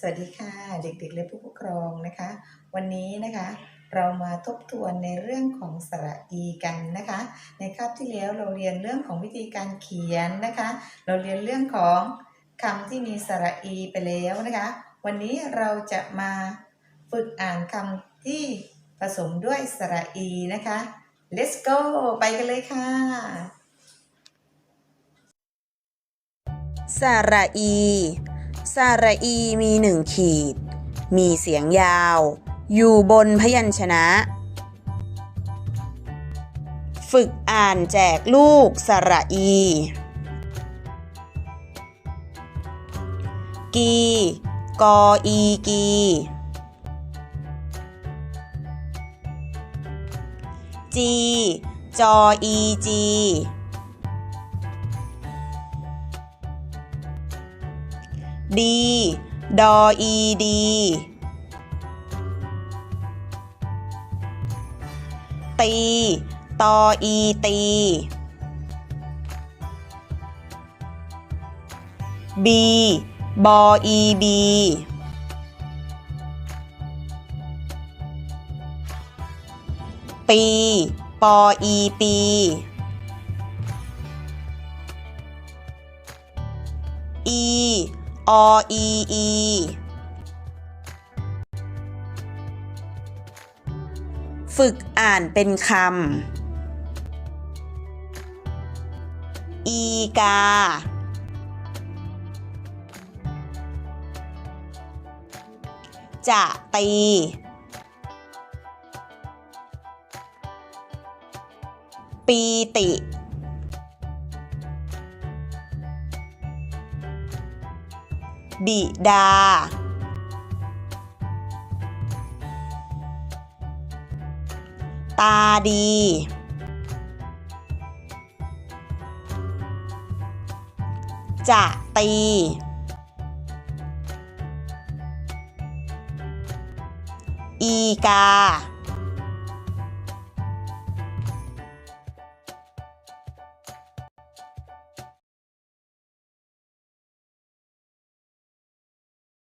สวัสดีค่ะ เด็กๆและผู้ปกครองนะคะ วันนี้นะคะเรามาทบทวนในเรื่องของสระอีกันนะคะ ในคาบที่แล้วเราเรียนเรื่องของวิธีการเขียนนะคะ เราเรียนเรื่องของคำที่มีสระอีไปแล้วนะคะ วันนี้เราจะมาฝึกอ่านคำที่ผสมด้วยสระอีนะคะ let's go ไปกันเลยค่ะ สระอี สระอีมีหนึ่งขีด มีเสียงยาว อยู่บนพยัญชนะ ฝึกอ่านแจกลูกสระอี กี กออีกี จี จออีจี ดี ดออีดี ตี ตออีตี บี บออีบี ปี ปออีปีอี ออีอีฝึกอ่านเป็นคำ อีกา จะตี ปีติ บิดา ตาดี จะตี อีกา